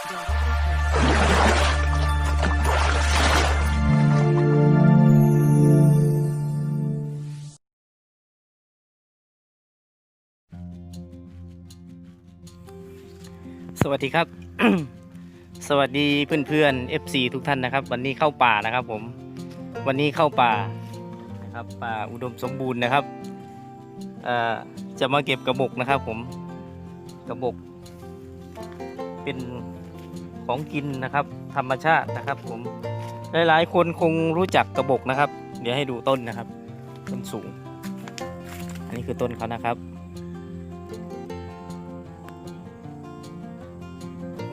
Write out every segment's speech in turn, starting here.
สวัสดีครับ สวัสดีเพื่อนๆ FC ทุกท่านนะครับ วันนี้เข้าป่านะครับผม วันนี้เข้าป่านะครับป่าอุดมสมบูรณ์นะครับอ่อจะมาเก็บกระบอกนะครับผมกระบอกเป็น ของกินนะครับ ธรรมชาตินะครับ ผมหลายๆ คนคงรู้จักกระบอกนะครับ เดี๋ยวให้ดูต้นนะครับ ต้นสูง อันนี้คือต้นเขานะครับ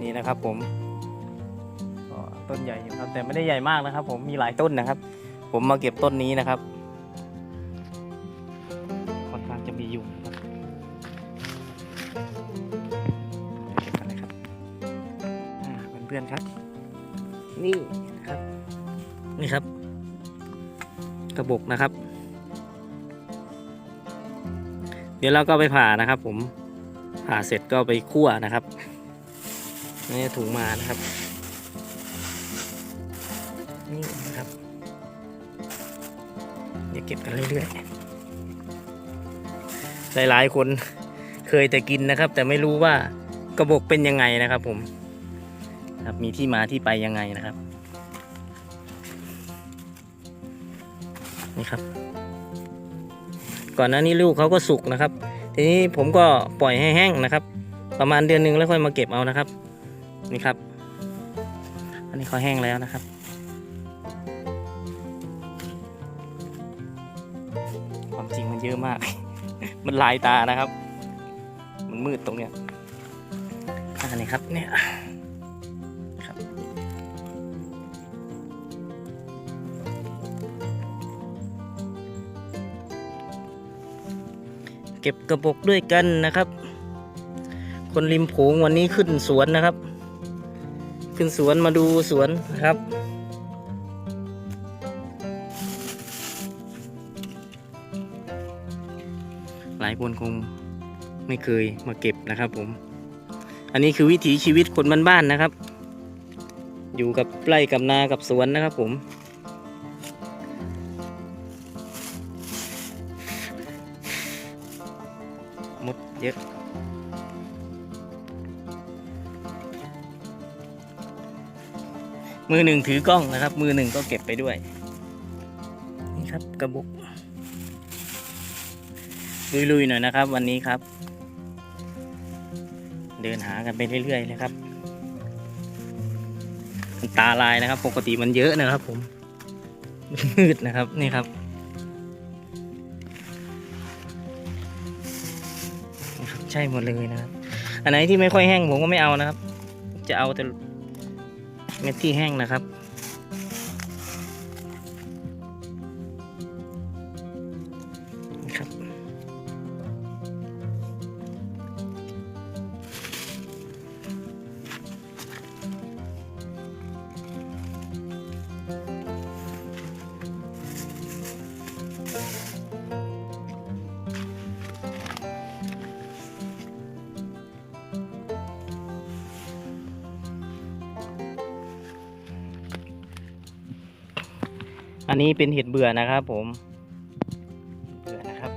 นี่นะครับผมต้นใหญ่อยู่ครับ แต่ไม่ได้ใหญ่มากนะครับ ผมมีหลายต้นนะครับ ผมมาเก็บต้นนี้นะครับ ครับ นี่นะครับนี่ครับ กระบอกนะครับ เดี๋ยวเราก็ไปผ่านะครับ ผมผ่าเสร็จก็ไปคั่วนะครับนี่ถุงมานะครับนี่นะครับเดี๋ยวเก็บกันเรื่อยๆหลายๆคนเคยแต่กินนะครับ แต่ไม่รู้ว่ากระบอกเป็นยังไงนะครับผม ครับมีที่มาที่ไปยังไงนะครับ นี่ครับ ก่อนหน้านี้ลูกเขาก็สุกนะครับ ทีนี้ผมก็ปล่อยให้แห้งนะครับ ประมาณเดือนหนึ่งแล้วค่อยมาเก็บเอานะครับ นี่ครับ อันนี้เขาแห้งแล้วนะครับความจริงมันเยอะมาก มันลายตานะครับ มันมืดตรงเนี้ยอันนี้ครับเนี่ย ก็บกระบอกด้วยกันนะครับ คนริมโขงวันนี้ขึ้นสวนนะครับ ขึ้นสวนมาดูสวนนะครับหลายคนคงไม่เคยมาเก็บนะครับผม อันนี้คือวิถีชีวิตคนบ้านๆนะครับ อยู่กับไร่กับนากับสวนนะครับผม เยอะมือหนึ่งถือกล้องนะครับ มือหนึ่งก็เก็บไปด้วย นี่ครับกระบอกลุยๆหน่อยนะครับ วันนี้ครับ เดินหากันไปเรื่อยๆเลยครับตาลายนะครับ ปกติมันเยอะนะครับ ผมมืดนะครับนี่ครับ ช่หมดเลยนะครับ อันไหนที่ไม่ค่อยแห้งผมก็ไม่เอานะครับ จะเอาแต่เม็ดที่แห้งนะครับครับ อันนี้เป็นเห็ดเบื่อนะครับ ผมเบื่อนะครับ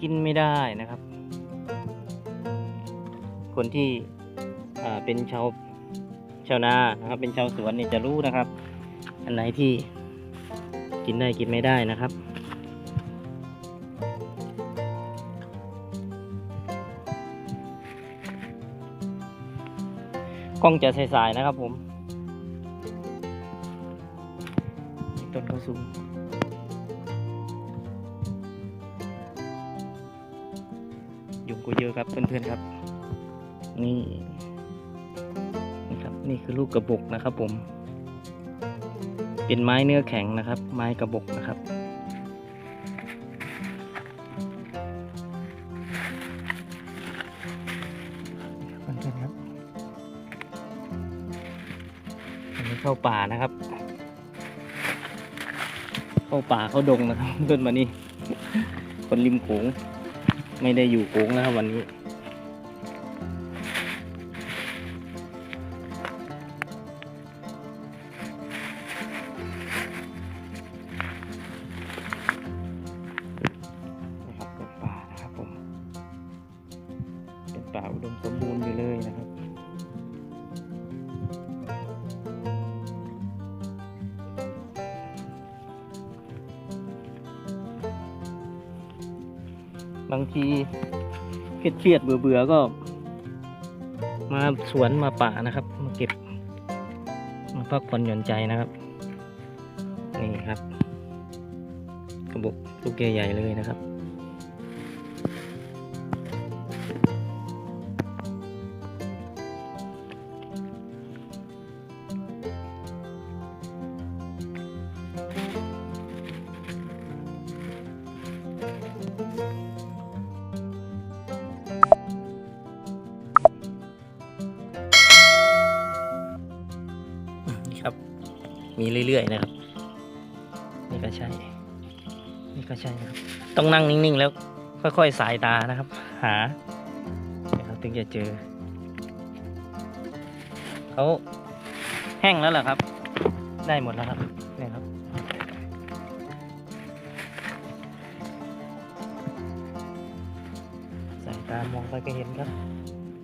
กินไม่ได้นะครับ คนที่อ่าเป็นชาวชาวนานะครับ เป็นชาวสวนนี่จะรู้นะครับ อันไหนที่กินได้กินไม่ได้นะครับกล้องจะใสๆนะครับผม ต้นเขาสูงยุงก็เยอะครับเพื่อนๆครับ นี่นี่ครับนี่คือลูกกระบอกนะครับผมเป็นไม้เนื้อแข็งนะครับ ไม้กระบอกนะครับ เพื่อนๆครับอันนี้เข้าป่านะครับ เข้าป่าเขาดงนะครับต้นมานี่คนริมโขงไม่ได้อยู่โขงนะครับวันนี้ นะครับป่านะครับผม เป็นป่าอุดมสมบูรณ์อยู่เลย บางทีเครียดๆเบื่อก็ มาสวนมาป่านะครับ มาเก็บ มาพักผ่อนหย่อนใจนะครับ นี่ครับกระบอกลูกใหญ่ๆเลยนะครับ มีเรื่อยๆนะครับ นี่ก็ใช่ นี่ก็ใช่นะครับ ต้องนั่งนิ่งๆ แล้วค่อยๆสายตานะครับ หานะครับถึงจะเจอเขาแห้งแล้วเหรอครับ ได้หมดแล้วครับนี่ครับสายตามองไปก็เห็นครับ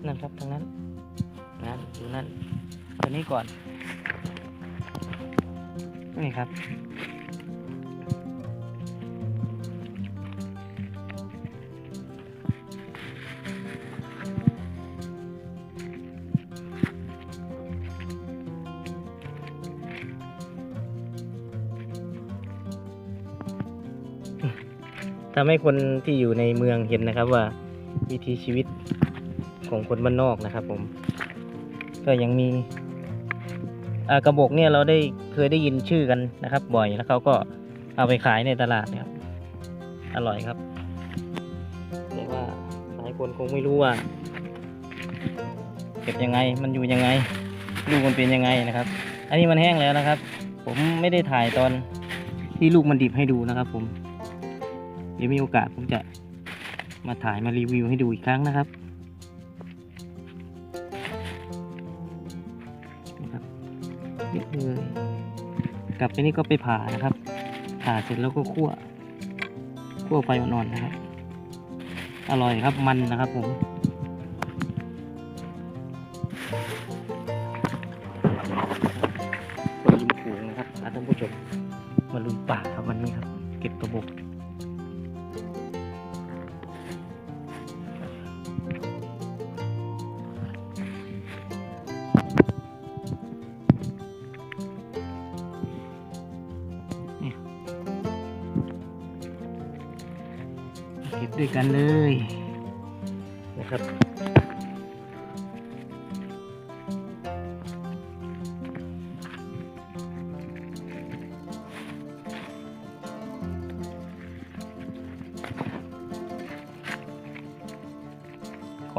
นั่นครับทางนั้นนั่นดูนั่นตัวนี้ก่อน นี่ครับ ทำให้คนที่อยู่ในเมืองเห็นนะครับว่าวิถีชีวิตของคนบ้านนอกนะครับผม ก็ยังมี กระบอกเนี่ยเราได้เคยได้ยินชื่อกันนะครับ บ่อยแล้วเขาก็เอาไปขายในตลาดนี่ยครับ อร่อยครับแต่ว่าหลายคนคงไม่รู้ว่าเก็บยังไงมันอยู่ยังไงลูกมันเป็นยังไงนะครับ อันนี้มันแห้งแล้วนะครับ ผมไม่ได้ถ่ายตอนที่ลูกมันดิบให้ดูนะครับ ผม เดี๋ยวมีโอกาสผมจะมาถ่ายมารีวิวให้ดูอีกครั้งนะครับ เยอะเลยกลับไปนี่ก็ไปผ่านะครับ ผ่าเสร็จแล้วก็คั่วคั่วไฟอ่อนๆนะครับ อร่อยครับมันนะครับผม ด้วยกันเลยนะครับข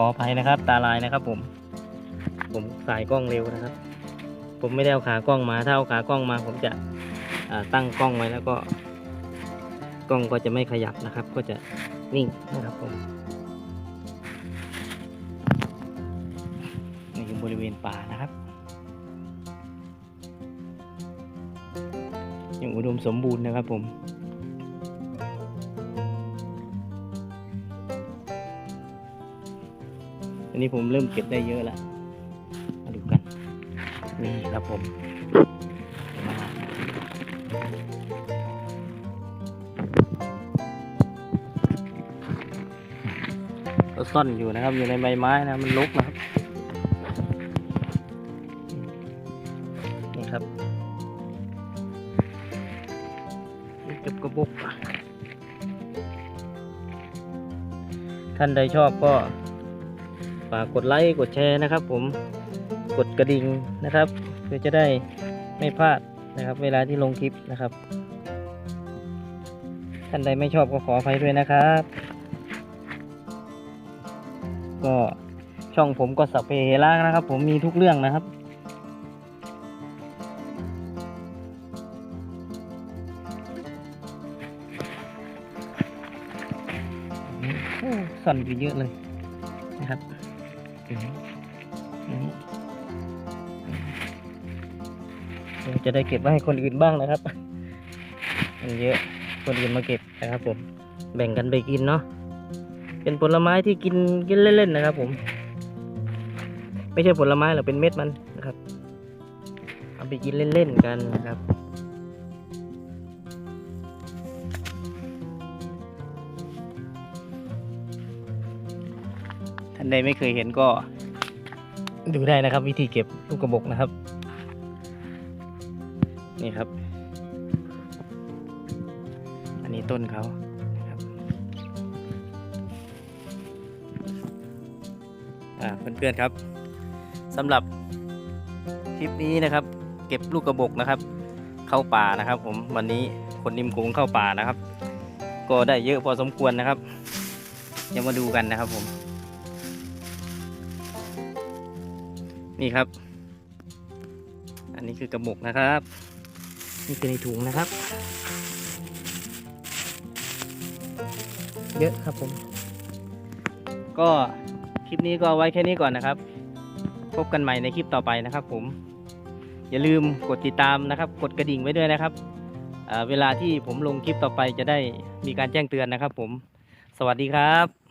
ออภัยนะครับ ตาลายนะครับผม ผมสายกล้องเร็วนะครับ ผมไม่ได้เอาขากล้องมา ถ้าเอาขากล้องมา ผมจะอ่าตั้งกล้องไว้แล้วก็ กล้องก็จะไม่ขยับนะครับ ก็จะ นิ่งนะครับผมนี่คือบริเวณป่านะครับยังอุดมสมบูรณ์นะครับผมอันนี้ผมเริ่มเก็บได้เยอะแล้ว มาดูกัน นี่ครับผม ก็ซ่อนอยู่นะครับ อยู่ในใบไม้นะมันลกนะครับนี่ครับนี่เก็บกระบอกท่านใดชอบก็ฝากกดไลค์กดแชร์นะครับ ผมกดกระดิ่งนะครับ เพื่อจะได้ไม่พลาดนะครับ เวลาที่ลงคลิปนะครับท่านใดไม่ชอบก็ขออภัยด้วยนะครับ ก็ช่องผมก็สัพเพเหระนะครับ ผมมีทุกเรื่องนะครับ สั่นไปเยอะเลยนะครับจะได้เก็บไว้ให้คนอื่นบ้างนะครับมันเยอะคนอื่นมาเก็บนะครับผม แบ่งกันไปกินเนาะ เป็นผลไม้ที่กินกินเล่นๆนะครับ ผม ไม่ใช่ผลไม้หรอกเป็นเม็ดมันนะครับ เอาไปกินเล่นๆกันนะครับท่านใดไม่เคยเห็นก็ดูได้นะครับ วิธีเก็บลูกกระบอกนะครับ นี่ครับ อันนี้ต้นเขา เพื่อนๆครับสำหรับคลิปนี้นะครับ เก็บลูกกระบอกนะครับ เข้าป่านะครับ ผมวันนี้คนนิมโขงเข้าป่านะครับ ก็ได้เยอะพอสมควรนะครับเดี๋ยวมาดูกันนะครับผม นี่ครับ อันนี้คือกระบอกนะครับ นี่คือในถุงนะครับ เยอะครับผม ก็ ลิปนี้ก็ไว้แค่นี้ก่อนนะครับ พบกันใหม่ในคลิปต่อไปนะครับ ผม อย่าลืมกดติดตามนะครับ กดกระดิ่งไว้ด้วยนะครับเวลาที่ผมลงคลิปต่อไปจะได้มีการแจ้งเตือนนะครับ ผม สวัสดีครับ